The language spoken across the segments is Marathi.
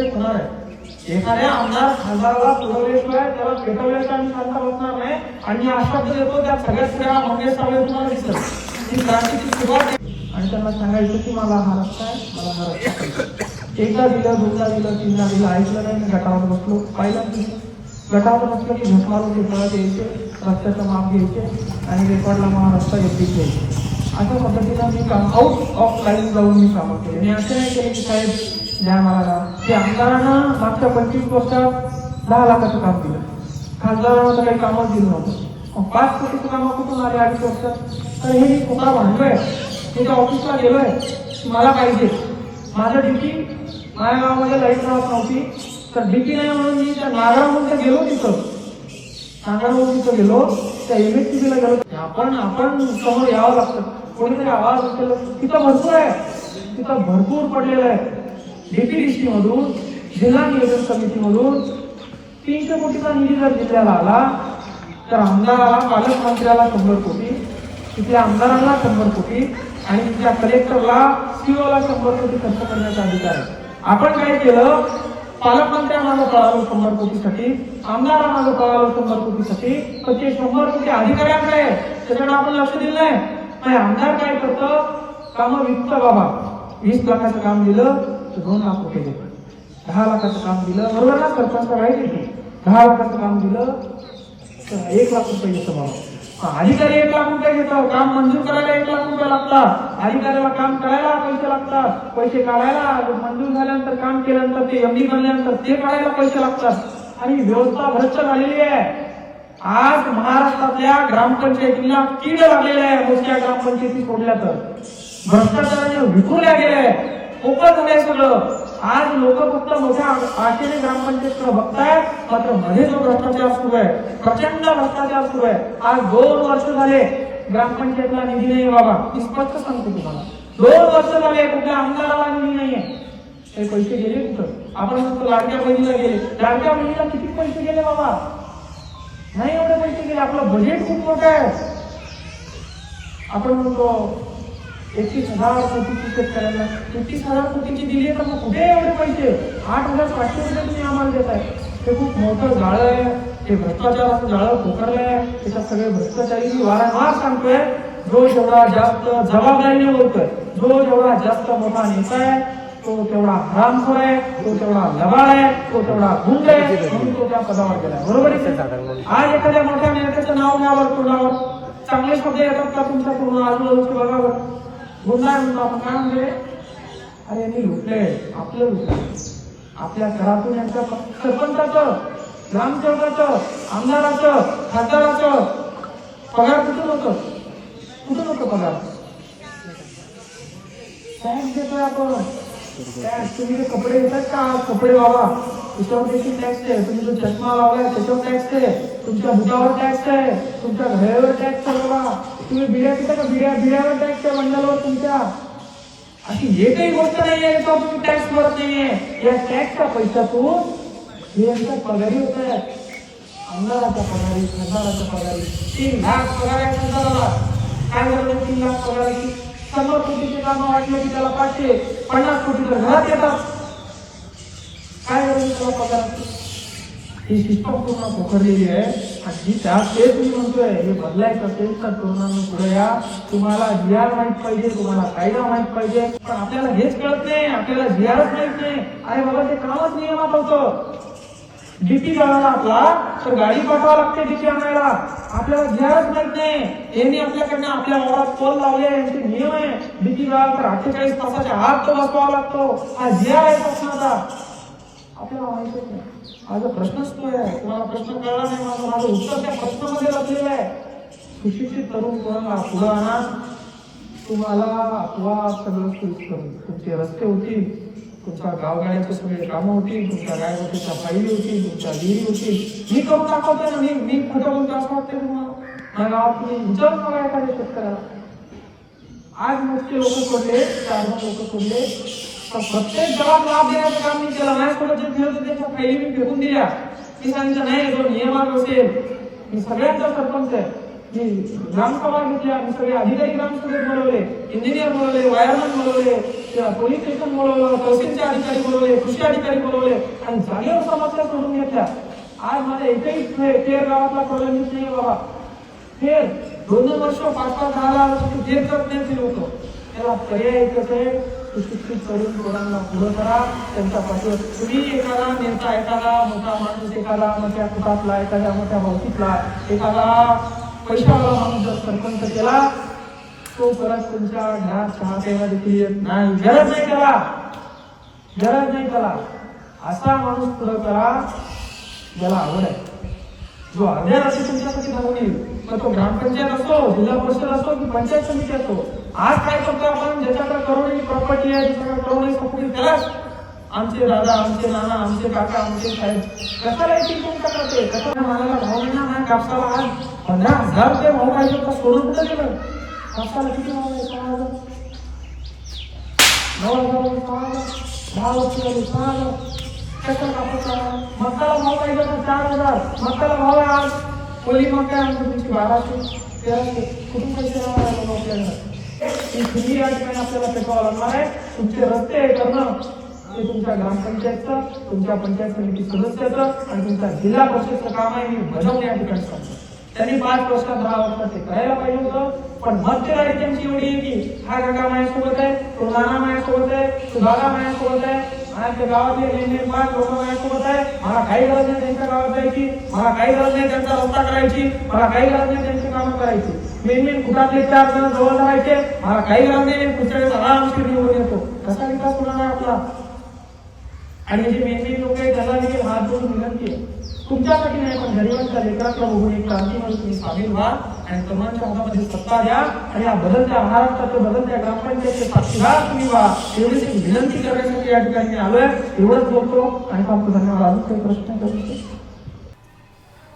उपयोग होणार आहे. एखाद्या आमदार खासदाराला पुरवल्याशिवाय त्याला पेटवल्याशिवाय आम्ही शांत बसणार नाही. आणि मी आश्वासन देतो त्या सगळ्या सगळ्या काँग्रेस सावळे तुम्हाला दिसत ही क्रांतीची सुरुवात आणि त्यांना सांगायचं की मला हा रस्ता आहे मला हा रस्ता एकदा दिलं दोनदा दिलं तीनदा दिलं ऐकलं नाही मी गटावर बसलो. पाहिलं की गटावर बसलं की झक मारून ते पळत यायचे रस्त्याचं माप घ्यायचे आणि रेकॉर्डला मला रस्ता घेतली घ्यायचे अशा पद्धतीनं मी काम आउट ऑफ लाईन जाऊन मी कामं केले. मी असं नाही केले की साहेब न्याय मला की आमदारांना मागच्या पंचवीस वर्षात दहा लाखाचं काम दिलं. खासदारांना तर काही कामच दिलं नव्हतं. पाच कोटीचं कामं कुठून आले अडीच वर्षात तर हे मी स्वतः भांडलोय मी त्या ऑफिसला गेलोय मला पाहिजे. माझं ड्युटी माझ्या गावामध्ये लाइट राहत नव्हती. तर ड्युटी नाही म्हणून मी त्या नागरामध्ये गेलो तिथं. नागरामध्ये तिथं गेलो त्या एमएससीबीला गेलो. आपण आपण समोर यावं लागतं. कोणीतरी आवाज उचलला तिथं भरपूर आहे. तिथं भरपूर पडलेलं आहे. डीपीडीसी मधून जिल्हा नियोजन समितीमधून तीनशे कोटीचा निधी जर जिल्ह्याला आला तर आमदाराला पालकमंत्र्याला शंभर कोटी तिथल्या आमदारांना शंभर कोटी आणि तिथल्या कलेक्टरला सीओला शंभर कोटी खर्च करण्याचा अधिकार आहे. आपण काय केलं? पालकमंत्र्या माझं पळालो शंभर कोटीसाठी आमदारा माझं पळालो शंभर कोटीसाठी पण ते शंभर कोटी अधिकाऱ्यांकडे आहे. त्याच्याकडे आपण लक्ष दिलं नाही. पण आमदार काय करतं? काम विकत बाबा. वीस लाखाचं काम दिलं तर दोन लाख रुपये देतो दहा लाखाचं काम दिलं बरोबर ना? सरपंच राहील दहा लाखाचं काम दिलं तर एक लाख रुपये घेतो बाबा. अधिकारी एक लाख रुपये घेतो काम मंजूर करायला एक लाख रुपये लागतात. अधिकाऱ्याला काम करायला पैसे लागतात. पैसे काढायला मंजूर झाल्यानंतर काम केल्यानंतर ते एमडी बनल्यानंतर ते काढायला पैसे लागतात. आणि व्यवस्था भ्रष्ट झालेली आहे. आज महाराष्ट्रातल्या ग्रामपंचायतीला कीड लागलेल्या आहे. मोजक्या ग्रामपंचायती सोडल्या तर. भ्रष्टाचाराने विखुरल्या गेल्या खूपच झालंय सगळं. आज लोक फक्त मोठ्या आशेने ग्रामपंचायतीकडे बघतायत. मात्रमध्ये जो भ्रष्टाचार सुरू आहे प्रचंड भ्रष्टाचार सुरू आहे. आज दोन वर्ष झाले ग्रामपंचायतला निधी नाही बाबा. मी स्पष्ट सांगतो तुम्हाला. दोन वर्ष झाले कुठल्या आमदाराला निधी नाहीये पैसे गेले कुठं? आपण फक्त लाडक्या बहिणीला गेले. लाडक्या बहिणीला किती पैसे गेले बाबा? नाही एवढे पैसे गेले आपलं बजेट खूप मोठं आहे आपण म्हणतो एकतीस हज़ार कोटीची शेतकऱ्यांना एकतीस हज़ार कोटीची दिली तर मग कुठे एवढे पैसे आठ हज़ार पाचशे रुपये तुम्ही आम्हाला देताय ते खूप मोठं जाळं आहे ते भ्रष्टाचाराचं जाळं पोखरलं आहे त्याच्यात सगळे भ्रष्टाचारी मी वारंवार सांगतोय जो जेवढा जास्त जबाबदारीने बोलतोय जो जेवढा जास्त मोठा नेता आहे तो तेवढा हरामखोर आहे तो तेवढा लबाळ आहे तो तेवढा गुंड आहे म्हणून तो त्या पदावर गेलाय. बरोबर आहे? आज एखाद्या मोठ्या नेत्याचं नाव घ्यावर तोंडावर चांगले शब्द येतात का तुमच्या पूर्ण आजूबाजूच्या बघावर गुन्हा म्हणतो आपण. काय म्हणजे अरे यांनी लुटले आपलं लुटलं आपल्या घरातून यांच्या सरपंचाचं ग्रामसेवकाचं आमदाराचं खासदाराचं पगार कुठून होतं कुठून होतं पगार? टॅक्स देतोय आपण. तुम्ही कपडे घेतात का? कपडे बाबा त्याच्यावर देखील टॅक्स आहे. तुम्ही जो चष्मा लावलाय त्याच्यावर टॅक्स आहे. तुमच्या बुटावर टॅक्स आहे. तुमच्या घड्यावर टॅक्स आहे बाबा तुम्ही बिड्या पिता का? बिड्या बिड्यावर टॅक्स आहे मंडळावर तुमच्या. अशी एकही गोष्ट नाही आहे तो तुम्ही टॅक्स भरत नाहीये. या टॅक्सच्या पैशातून हे यांचा पगारी होत आहे आमदाराच्या पगारी खासदाराच्या पगारी. तीन लाख पगार आहे खासदाराला काय झालं तीन लाख पगाराची? शंभर कोटीचे काम वाटले की त्याला पाचशे पन्नास कोटी तर घरात येतात. काय झालं त्याला पगार? ही सिस्टम पूर्ण पोखरलेली आहे. आणि जी त्या तेच मी म्हणतोय हे बदलायचं असेल तर तरुणांना पुढे या. तुम्हाला जी आर माहीत पाहिजे तुम्हाला कायदा माहीत पाहिजे. पण आपल्याला हेच कळत नाही आपल्याला जी आरच माहीत नाही. अरे बाबा ते कामच नियमात होतं. डीपी गावाला आपला. तर गाडी पाठवा लागते डीपी आणायला. आपल्याला जी माहीत नाही. यांनी आपल्याकडनं आपल्या वावरात पोल लावले यांचे नियम आहे. डीपी गावाला तर अठ्ठेचाळीस तासाच्या आत तो बसवावा लागतो. हा जे आहे प्रश्नाचा आपल्याला माहितच नाही. माझा प्रश्नच तो आहे तुम्हाला प्रश्न कळला नाही माझं माझं उत्तर त्या प्रश्नामध्ये लपलेलं आहे. सुशिक्षित तरुण कोणाला पुढं आणा? तुम्हाला अथवा सगळं तुमचे रस्ते होतील. तुमच्या गावगाड्याचे सगळे कामं होतील, तुमच्या गायवतीच्या फाईली होतील तुमच्या विहिरी होतील मी करून दाखवतोय ना, मी मी खोटं बोलतो तुम्हाला. माझ्या गावात तुम्ही विचारून बघा एखाद्या शेतकऱ्याला. आज मोठे लोक सोडले, चार लोक सोडले. प्रत्येक गावात लाभ देण्याचं काम मी केलं. जे दिलं त्याच्या फाईली मी फेकून दिल्या. मी सांगितलं, नाही जो नियमात असेल मी सगळ्यांचा सरपंच आहे. मी ग्रामसभा घेतल्या, मी सगळे अधिकारी ग्रामसभेत बोलवले इंजिनियर बोलवले वायरमन बोलवले. पोलीस स्टेशन बोलवलं तहसीलचे अधिकारी बोलवले कृषी अधिकारी बोलवले आणि जागेवर समस्या सोडून घेतल्या आज माझ्या एकही फे- फेर गावातला प्रॉब्लेम नाही बाबा. फेर दोन दोन वर्ष पाच पाच दहा दहा वर्ष फेर करत नाही ते लोक त्याला पर्याय एकच आहे? सुशिक्षित करून पोरांना पुढं करा त्यांच्या पाठीवर तुम्ही एखादा नेता एखादा मोठा माणूस एखादा मोठ्या कुटातला एखाद्या मोठ्या भावकीतला एखादा पैशावाला माणूस जर सरपंच केला तो परत तुमच्या घरात चहा प्यायला देखील येत नाही. गरज नाही त्याला. गरज नाही त्याला. असा माणूस पुढं करा ज्याला आवड आहे. जो अर्ध्या राशी तुमच्यासाठी धावून येईल. तर तो ग्रामपंचायत असो जिल्हा परिषद असो की पंचायत समिती असतो. आज काय करतो आपण? ज्याच्याकडे करून प्रॉपर्टी आहे ज्याच्याकडे करोडी प्रॉपर्टी त्यालाच आमचे दादा आमचे नाना आमचे काका आमचे साहेब. कशाला येतील तुमच्याकडे ते कशाला? मानाला भाव नाही कापसाला आज पंधरा हजार रुपये भाव पाहिजे सोडून कुठं गेलं? कापसाला किती भाव आहे सहा हजार सहा हजार दहा वर्ष सहा हजार मक्काला भाव पाहिजे चार हजार. मक्काला भाव आहे आज. कोली मक्का आमची तुमची बाराशे तेराशे कुठून पैसे आपल्याला ही तुम्ही या ठिकाणी आपल्याला पेटवावं लागणार आहे. तुमचे रस्ते करणं. ते तुमच्या ग्रामपंचायतचं तुमच्या पंचायत समिती सदस्याचं आणि तुमच्या जिल्हा परिषदचं काम आहे. मी बजावून या ठिकाणी सांगतो त्यांनी पाच वर्षात दहा वर्षात ते करायला पाहिजे होतं. पण मध्य मध्यरात्री त्यांची एवढी आहे की हा काका माझ्यासोबत आहे तो नाना माझ्यासोबत आहे तो दादा माझ्यासोबत आहे आणि त्या गावातले नेम पाच लोक माझ्यासोबत आहे. मला काही गरज नाही त्यांच्या गावात जायची मला काही गरज नाही त्यांचा रस्ता करायची मला काही गरज नाही त्यांची कामं करायची. मेन मेन कुटातले चार जण जवळ राहायचे मला काही गरज नाही कुठच्या पुढच्या वेळेस आरामशीर निवडून येतो. कसा विकास होणार आपला. आणि जे मेन मेन लोक आहेत त्याला देखील हात जोडून विनंती आहे. तुमच्यासाठी नाही पण गरिबांच्या लेकरातला बघून एक क्रांती म्हणून तुम्ही सामील व्हा. आणि तरुणांच्या हातामध्ये सत्ता द्या आणि या बदलत्या महाराष्ट्राचं बदलत्या ग्रामपंचायतचे साक्षीदार तुम्ही व्हा. एवढीच विनंती करण्यासाठी या ठिकाणी आलोय. एवढंच बोलतो आणि खूप धन्यवाद अजून काही प्रश्न करू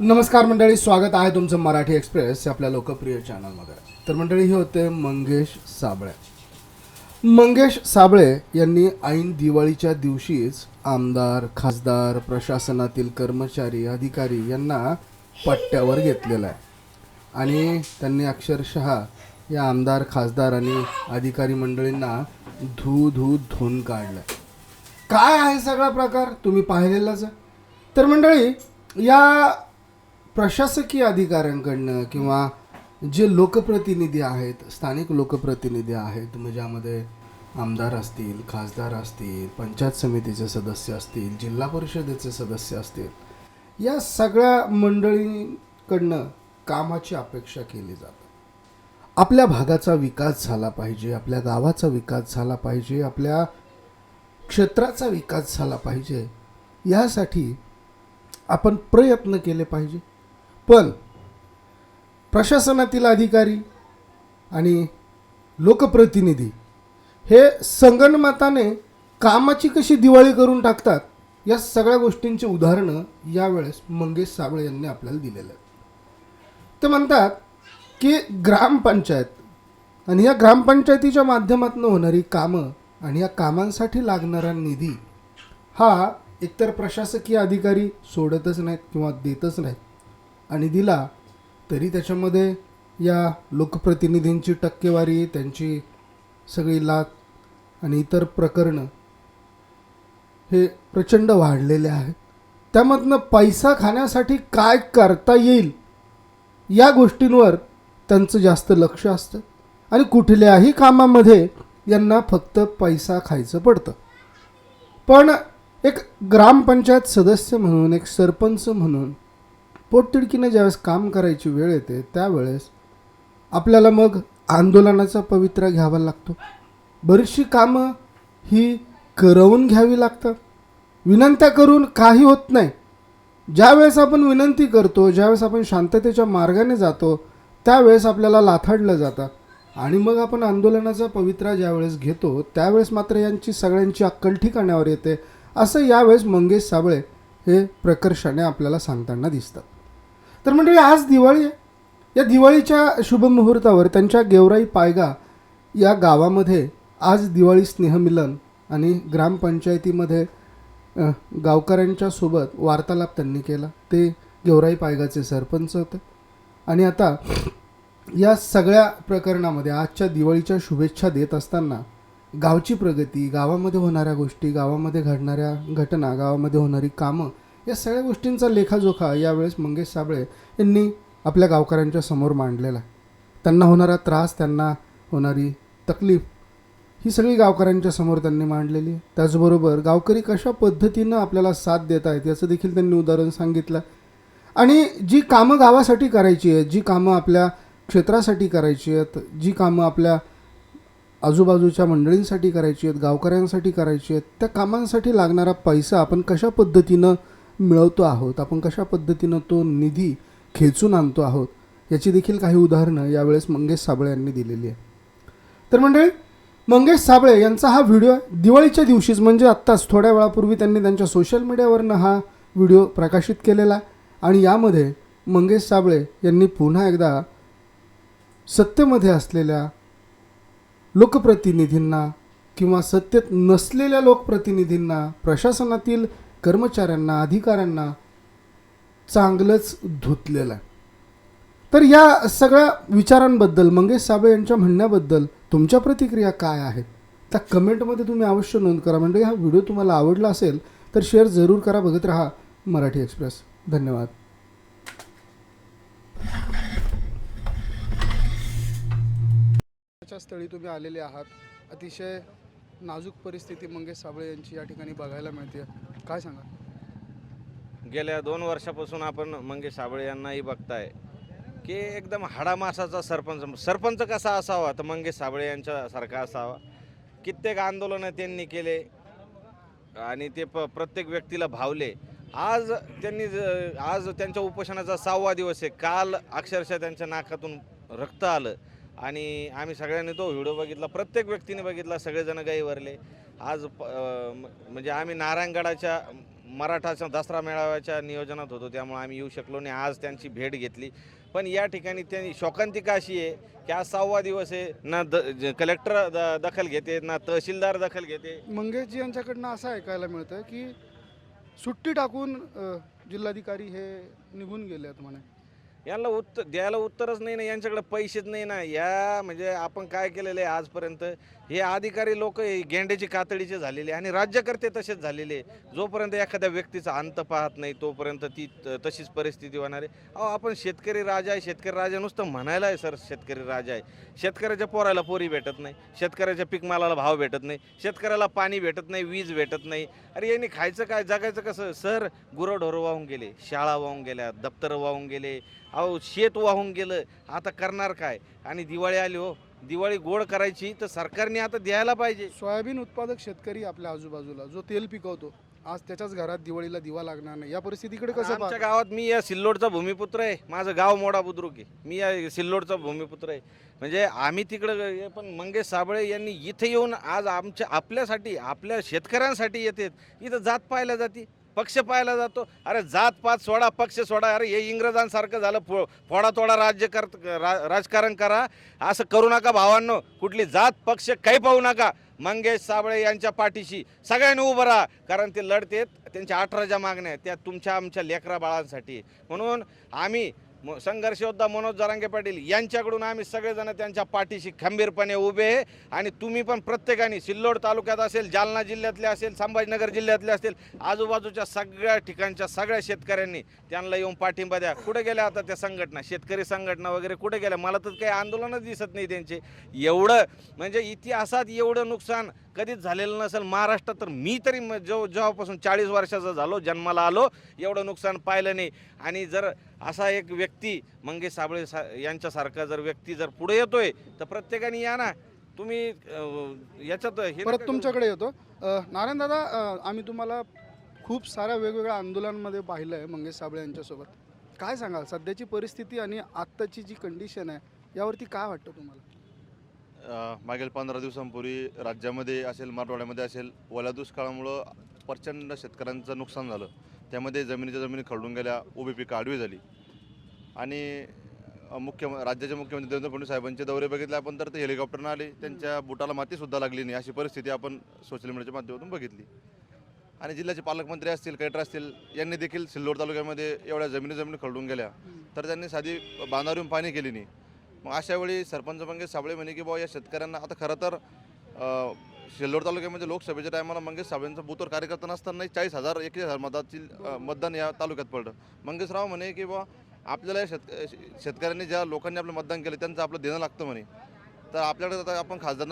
नमस्कार मंडळी स्वागत आहे तुमचं मराठी एक्सप्रेस आपल्या लोकप्रिय चॅनलमध्ये. तर मंडळी हे होते मंगेश साबळे. मंगेश साबळे यांनी ऐन दिवाळीच्या दिवशीच आमदार खासदार प्रशासनातील कर्मचारी अधिकारी यांना पट्ट्यावर घेतलेलं आहे. आणि त्यांनी अक्षरशः या आमदार खासदार आणि अधिकारी मंडळींना धू धू धुवून काढलं. काय आहे सगळा प्रकार? तुम्ही पाहिलेलाच आहे. तर मंडळी या प्रशासकीय अधिकाऱ्यांकडनं किंवा जे लोकप्रतिनिधी आहेत स्थानिक लोकप्रतिनिधी आहेत म्हणजे ज्यामध्ये आमदार असतील खासदार असतील पंचायत समितीचे सदस्य असतील जिल्हा परिषदेचे सदस्य असतील या सगळ्या मंडळींकडनं कामाची अपेक्षा केली जाते. आपल्या भागाचा विकास झाला पाहिजे आपल्या गावाचा विकास झाला पाहिजे आपल्या क्षेत्राचा विकास झाला पाहिजे यासाठी आपण प्रयत्न केले पाहिजे. पण प्रशासनातील अधिकारी आणि लोकप्रतिनिधी हे संगणमताने कामाची कशी दिवाळी करून टाकतात या सगळ्या गोष्टींची उदाहरणं यावेळेस मंगेश साबळे यांनी आपल्याला दिलेलं आहे ते म्हणतात की ग्रामपंचायत. आणि या ग्रामपंचायतीच्या माध्यमातून होणारी कामं आणि या कामांसाठी लागणारा निधी हा एकतर प्रशासकीय अधिकारी सोडतच नाहीत किंवा देतच नाहीत. आणि दिला तरी त्याच्यामध्ये या लोकप्रतिनिधींची टक्केवारी त्यांची सगळी लाच आणि इतर प्रकरणं हे प्रचंड वाढलेले आहेत. त्यामधनं पैसा खाण्यासाठी काय करता येईल या गोष्टींवर त्यांचं जास्त लक्ष असतं. आणि कुठल्याही कामामध्ये यांना फक्त पैसा खायचं पडतं. पण एक ग्रामपंचायत सदस्य म्हणून एक सरपंच म्हणून पोटतिडकीने ज्यावेळेस काम करायची वेळ येते त्यावेळेस आपल्याला मग आंदोलनाचा पवित्रा घ्यावा लागतो. बरीचशी कामं ही करवून घ्यावी लागतात. विनंत्या करून काही होत नाही. ज्यावेळेस आपण विनंती करतो ज्यावेळेस आपण शांततेच्या मार्गाने जातो त्यावेळेस आपल्याला लाथाडलं जातं. आणि मग आपण आंदोलनाचा पवित्रा ज्यावेळेस घेतो त्यावेळेस मात्र यांची सगळ्यांची अक्कल ठिकाण्यावर येते असं यावेळेस मंगेश साबळे हे प्रकर्षाने आपल्याला सांगताना दिसतात. तर म्हणजे आज दिवाळी आहे. या दिवाळीच्या शुभमुहूर्तावर त्यांच्या गेवराई पायगा या गावामध्ये आज दिवाळी स्नेहमिलन आणि ग्रामपंचायतीमध्ये गावकऱ्यांच्या सोबत वार्तालाप त्यांनी केला ते गेवराई पायगाचे सरपंच होते आणि आता या सगळ्या प्रकरणामध्ये आजच्या दिवाळीच्या शुभेच्छा देत असताना गावची प्रगती गावामध्ये होणाऱ्या गोष्टी गावामध्ये घडणाऱ्या घटना गावामध्ये होणारी कामं या सगळ्या गोष्टींचा लेखाजोखा यावेळेस मंगेश साबळे यांनी आपल्या गावकऱ्यांच्या समोर मांडलेला आहे. त्यांना होणारा त्रास त्यांना होणारी तकलीफ ही सगळी गावकऱ्यांच्या समोर त्यांनी मांडलेली आहे. त्याचबरोबर गावकरी कशा पद्धतीनं आपल्याला साथ देत आहेत याचं देखील त्यांनी उदाहरण सांगितलं. आणि जी कामं गावासाठी करायची आहेत जी कामं आपल्या क्षेत्रासाठी करायची आहेत जी कामं आपल्या आजूबाजूच्या मंडळींसाठी करायची आहेत गावकऱ्यांसाठी करायची आहेत त्या कामांसाठी लागणारा पैसा आपण कशा पद्धतीनं मिळवतो आहोत आपण कशा पद्धतीनं तो निधी खेचून आणतो आहोत याची देखील काही उदाहरणं यावेळेस मंगेश साबळे यांनी दिलेली आहे तर मंडळी मंगेश साबळे यांचा हा व्हिडिओ दिवाळीच्या दिवशीच म्हणजे आत्ताच थोड्या वेळापूर्वी त्यांनी त्यांच्या सोशल मीडियावरनं हा व्हिडिओ प्रकाशित केलेला. आणि यामध्ये मंगेश साबळे यांनी पुन्हा एकदा सत्तेमध्ये असलेल्या लोकप्रतिनिधींना किंवा सत्तेत नसलेल्या लोकप्रतिनिधींना प्रशासनातील कर्मचाऱ्यांना अधिकाऱ्यांना चांगलंच धुतलेलं आहे. तर या सगळ्या विचारांबद्दल मंगेश साबळे यांच्या म्हणण्याबद्दल तुमच्या प्रतिक्रिया काय आहेत? त्या कमेंटमध्ये तुम्ही अवश्य नोंद करा. म्हणजे हा व्हिडिओ तुम्हाला आवडला असेल तर शेअर जरूर करा. बघत राहा मराठी एक्सप्रेस. धन्यवाद. स्थळी तुम्ही आलेले आहात. अतिशय नाजूक परिस्थिती मंगेश साबळे यांची या ठिकाणी बघायला मिळते. काय सांगा गेल्या दोन वर्षापासून आपण मंगेश साबळे यांनाही बघताय. की एकदम हाडामासाचा सरपंच सरपंच कसा असावा? तर मंगेश साबळे यांच्यासारखा असावा. कित्येक आंदोलनं त्यांनी केले आणि ते प प्रत्येक व्यक्तीला भावले. आज त्यांनी ज- आज त्यांच्या उपोषणाचा सहावा दिवस आहे. काल अक्षरशः त्यांच्या नाकातून रक्त आलं. आणि आम्ही सगळ्यांनी तो व्हिडिओ बघितला. प्रत्येक व्यक्तीने बघितला. सगळेजण गाईवरले. आज प- म्हणजे आम्ही नारायणगडाच्या मराठाच्या दसरा मेळाव्याच्या नियोजनात होतो त्यामुळे आम्ही येऊ शकलो नाही. आज त्यांची भेट घेतली. पण या ठिकाणी त्यांनी शोकांतिका अशी आहे की आज सहावा दिवस आहे ना द ज- कलेक्टर द दखल घेते ना तहसीलदार दखल घेते. मंगेशजी यांच्याकडनं असं ऐकायला मिळतं की सुट्टी टाकून अ, जिल्हाधिकारी हे निघून गेले आहेत म्हणे. यांना उत्तर द्यायला उत्तरच नाही ना यांच्याकडे पैसेच नाही ना. या म्हणजे आपण काय केलेलं आहे आजपर्यंत हे अधिकारी लोक गेंड्याची कातडीचे झालेले आणि राज्यकर्ते तसेच झालेले जोपर्यंत एखाद्या व्यक्तीचा अंत पाहत नाही तोपर्यंत ती तशीच परिस्थिती होणार आहे. अहो आपण शेतकरी राजा आहे. शेतकरी राजा नुसतं म्हणायला आहे सर शेतकरी राजा आहे. शेतकऱ्याच्या पोराला पोरी भेटत नाही. शेतकऱ्याच्या पीक मालाला भाव भेटत नाही. शेतकऱ्याला पाणी भेटत नाही वीज भेटत नाही. अरे यांनी खायचं काय जगायचं कसं? सर गुरंढोरं वाहून गेले शाळा वाहून गेल्या दप्तरं वाहून गेले अहो शेत वाहून गेलं. आता करणार काय? आणि दिवाळी आली हो. दिवाळी गोड करायची तर सरकारने आता द्यायला पाहिजे. सोयाबीन उत्पादक शेतकरी आपल्या आजूबाजूला जो तेल पिकवतो आज त्याच्याच घरात दिवाळीला दिवा लागणार नाही. या परिस्थितीकडे कसं आमच्या? गावात मी या सिल्लोडचा भूमिपुत्र आहे. माझं गाव मोडा बुद्रुक आहे. मी या सिल्लोडचा भूमिपुत्र आहे. म्हणजे आम्ही तिकडं पण मंगेश साबळे यांनी इथे येऊन आज आमच्या आपल्यासाठी आपल्या शेतकऱ्यांसाठी येतात. इथं जात पाहायला जाते. पक्ष पाहायला जातो. अरे जात पात सोडा पक्ष सोडा. अरे हे इंग्रजांसारखं झालं. फो फोडा थोडा राज्य कर रा- राजकारण करा. असं करू नका भावांनो. कुठली जात पक्ष काही पाहू नका. मंगेश साबळे यांच्या पाठीशी सगळ्यांनी उभं राहा. कारण ते लढतेत त्यांच्या अठरा ज्या मागण्या आहेत. त्या तुमच्या आमच्या लेकरा बाळांसाठी. म्हणून आम्ही म- संघर्षयोद्धा मनोज जरांगे पाटील यांच्याकडून आम्ही सगळेजण त्यांच्या पाठीशी खंबीरपणे उभे आहे. आणि तुम्ही पण प्रत्येकाने सिल्लोड तालुक्यात असेल जालना जिल्ह्यातले असेल संभाजीनगर जिल्ह्यातले असेल आजूबाजूच्या सगळ्या ठिकाणच्या सगळ्या शेतकऱ्यांनी त्यांना येऊन पाठिंबा द्या. कुठे गेल्या आता त्या संघटना शेतकरी संघटना वगैरे कुठे गेल्या? मला तर काही आंदोलनच दिसत नाही त्यांचे. एवढं म्हणजे इतिहासात एवढं नुकसान कधीच झालेलं नसेल महाराष्ट्रात तर मी तरी जेव्हा जेव्हापासून चाळीस वर्षाचा झालो जन्माला आलो एवढं नुकसान पाहिलं नाही. आणि जर असा एक व्यक्ती मंगेश साबळे सा यांच्यासारखा जर व्यक्ती जर पुढे येतोय तर प्रत्येकाने या ना. तुम्ही याच्यात हे परत. तुमच्याकडे येतो. नारायण दादा आम्ही तुम्हाला खूप साऱ्या वेगवेगळ्या आंदोलनांमध्ये पाहिलं आहे मंगेश साबळे यांच्यासोबत. काय सांगाल? सध्याची परिस्थिती आणि आत्ताची जी कंडिशन आहे यावरती काय वाटतं तुम्हाला? मागील पंधरा दिवसांपूर्वी राज्यामध्ये असेल मराठवाड्यामध्ये असेल ओल्या दुष्काळामुळं प्रचंड शेतकऱ्यांचं नुकसान झालं. त्यामध्ये जमिनीच्या जमिनी खरडून गेल्या उभी पिकं आडवी झाली. आणि मुख्य राज्याचे मुख्यमंत्री देवेंद्र फडणवीस साहेबांचे दौरे बघितले आपण तर ते हेलिकॉप्टरनं आले. त्यांच्या बुटाला मातीसुद्धा लागली नाही अशी परिस्थिती आपण सोशल मीडियाच्या माध्यमातून बघितली. आणि जिल्ह्याचे पालकमंत्री असतील कलेक्टर असतील यांनी देखील सिल्लोड तालुक्यामध्ये एवढ्या जमिनी जमिनी खरडून गेल्या. तर त्यांनी साधी बांधावरून पाणी केली नाही. मग अशा वेळी सरपंच मंगेश साबळे म्हणे की बुवा या शेतकऱ्यांना आता खरं तर शेल्लोड तालुक्यामध्ये लोकसभेच्या टायमाला मंगेश साबळेंचा बूथवर कार्यकर्ता नसताना चाळीस हजार एकवीस हजार मतातील मतदान या तालुक्यात पडलं. मंगेशराव म्हणे की बा आपल्याला या शेतक शेतकऱ्यांनी ज्या लोकांनी आपलं मतदान केलं त्यांचं आपलं देणं लागतं म्हणे. तर आपल्याकडे आता आपण खासदार